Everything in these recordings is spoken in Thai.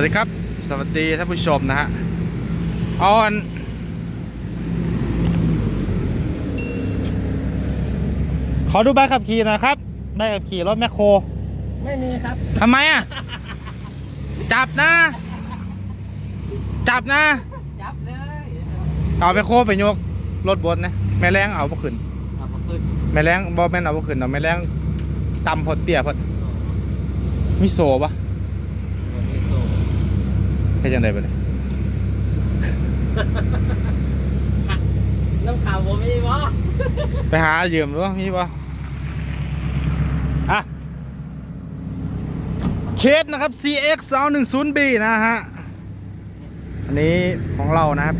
วัสดีครับ สวัสดีท่านผู้ชมนะฮะเอาอันขอดูใบขับขี่หนะครับใบขับขี่รถแมคโครไม่มีครับ ทำไมอะ จับนะ จับนะ จับเลยเอาแมคโครไปยกรถบนนะแม่แรงเอาบ่ขึ้นเอามาขึ้นแม่แรงบ่แม่นเอาบ่ขึ้นเอาแม่แรงต่ำพอเตี้ยพอมีโซ่ปะ ให้จังไดไปเลยน้ำขาวผมมีบ่ไปหายืมหรือว่ามีปะอะเคสนะครับ CX 210B นะฮะ อันนี้ของเรานะครับ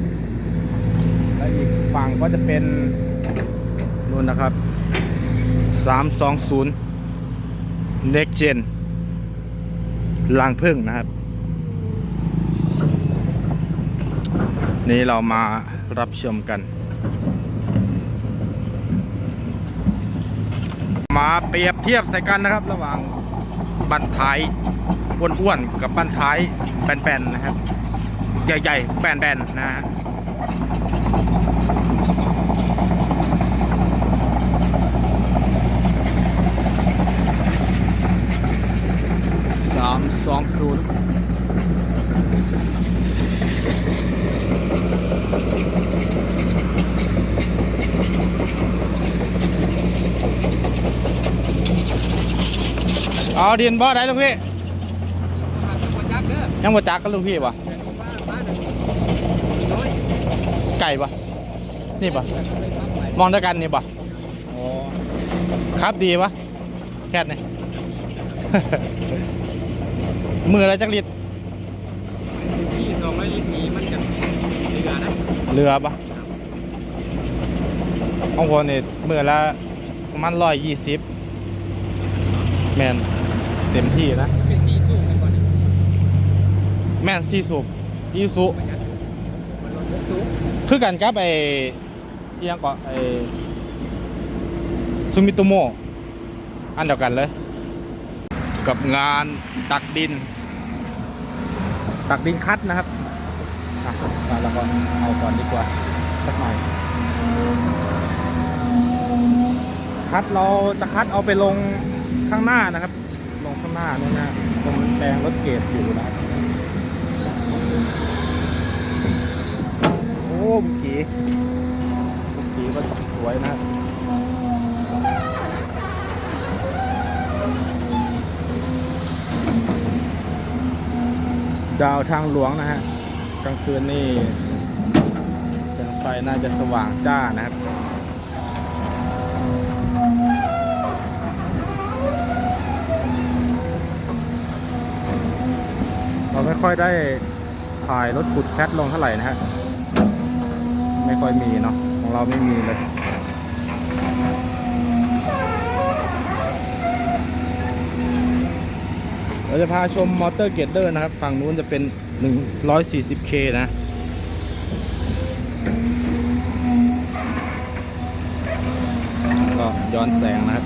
แล้วอีกฝั่งก็จะเป็นนู่นนะครับ 320 Next Gen ลางพึ่งนะครับ นี่เรามารับชมกัน มาเปรียบเทียบใส่กันนะครับ ระหว่างบันท้ายอ้วนๆกับบันท้ายแบนๆนะครับ ใหญ่ๆแบนๆนะฮะสามสองศูนย์ เอาเดียนบ่ได้ลูกพี่จับเด้อยังบ่จักกันลูกพี่วะไก่ปะนี่ปะมองด้วยกันนี่ปะอ๋อครับดีปะแค่นี้มืออะไรจักลิตรที่สองร้อยลิตรนี้มันจะเหลือนะเรือปะของผมนี่มือละประมาณร้อยยี่สิบแมน เต็มที่นะ เป็นที่สูงกันก่อนนี่แม่นซีสูบอีสุมันลดสูงคือกันกับไอ้เอียงก็ไอ้ซูมิโตโมอันเดียวกันเลย กับงานตักดิน ตักดินคัดนะครับอะมาแล้วก็เอาก่อนดีกว่าสักหน่อย คัดเราจะคัดเอาไปลงข้างหน้านะครับ งข้างหน้านู่นนะตรงแปลงรถเกตอยู่นะโอ้เมื่อกี้เมื่อกี้ก็สวยนะดาวทางหลวงนะฮะกลางคืนนี่แสงไฟน่าจะสว่างจ้านะครับ ค่อยได้ถ่ายรถขุดแคทลงเท่าไหร่นะฮะ ไม่ค่อยมีเนาะ ของเราไม่มีเลยเราจะพาชมมอเตอร์เกตเตอร์นะครับ ฝั่งนู้นจะเป็น 140K นะก็ย้อนแสงนะครับ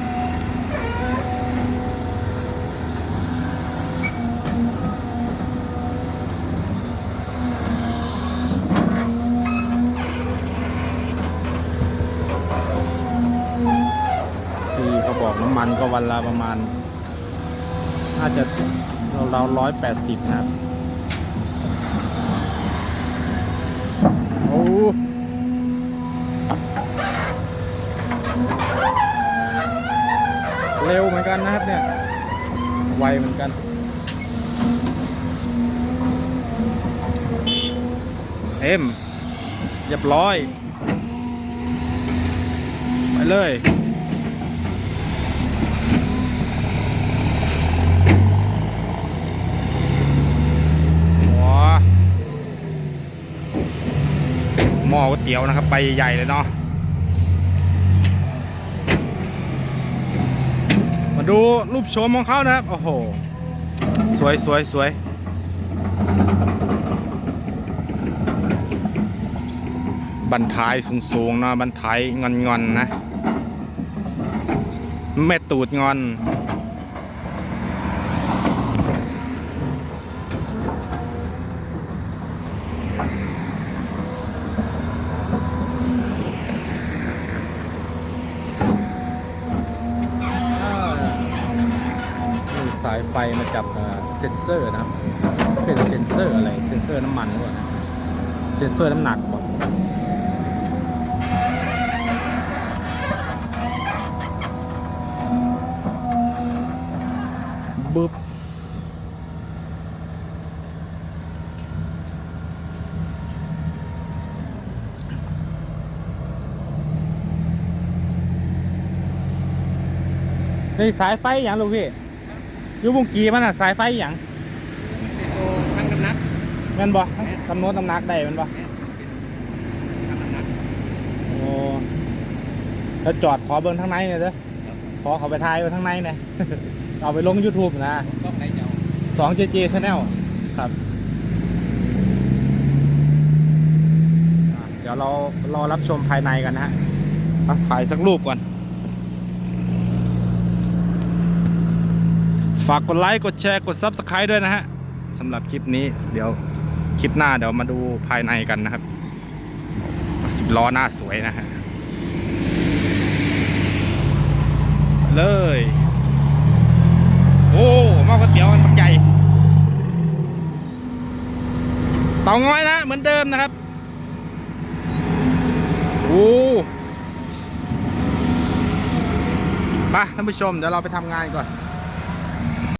ที่เขาบอกน้ำ มันก็วันละประมาณน่าจะเราร้อยแปดสิบนะครับ โอ้เร็วเหมือนกันนะครับเนี่ย ไวเหมือนกัน เอ็มเรียบร้อย ไปเลย ว้าห ม้อก๋วยเตี๋ยวนะครับไปใหญ่เลยเนาะมาดูรูปโฉมของเขานะครับ โอ้โห สวยสวยสวยบันท้ายสูงๆนะบันท้ายงอนๆนะแม่ตูดงอน สาย ไฟมาจับเซ็นเซอร์นะครับ เป็นเซ็นเซอร์อะไร เซ็นเซอร์น้ำมันหรือเปล่าเซ็นเซอร์น้ำหนักบ่บึ๊บนี่สายไฟอย่างลูกพี่ ยู่บุงกีมันอะสายไฟอย่างเป็นโตช่างน้ำหนักแม่นบ่กำหนดน้ำหนักได้แม่นบ่เนี่ยเป็นช่างน้ำหนักโอ้แล้วจอดขอเบิ่งข้างในหน่อยเด้อขอเขาไปถ่ายไว้ข้างในหน่อยเอาไปลง YouTube นะก็ไหนเจ้าสอง JJ Channel ครับอะเดี๋ยวเรารอรับชมภายในกันนะฮะอะถ่ายสักรูปก่อน ฝากกดไลค์ กดแชร์ กด Subscribe ด้วยนะฮะสำหรับคลิปนี้เดี๋ยวคลิปหน้าเดี๋ยวมาดูภายในกันนะครับสิบล้อหน้าสวยนะฮะเลย โอ้ม้อก๋วยเตี๋ยวมันใหญ่เตาง้อยนะเหมือนเดิมนะครับ โอ้ไปท่านผู้ชม เดี๋ยวเราไปทำงานก่อน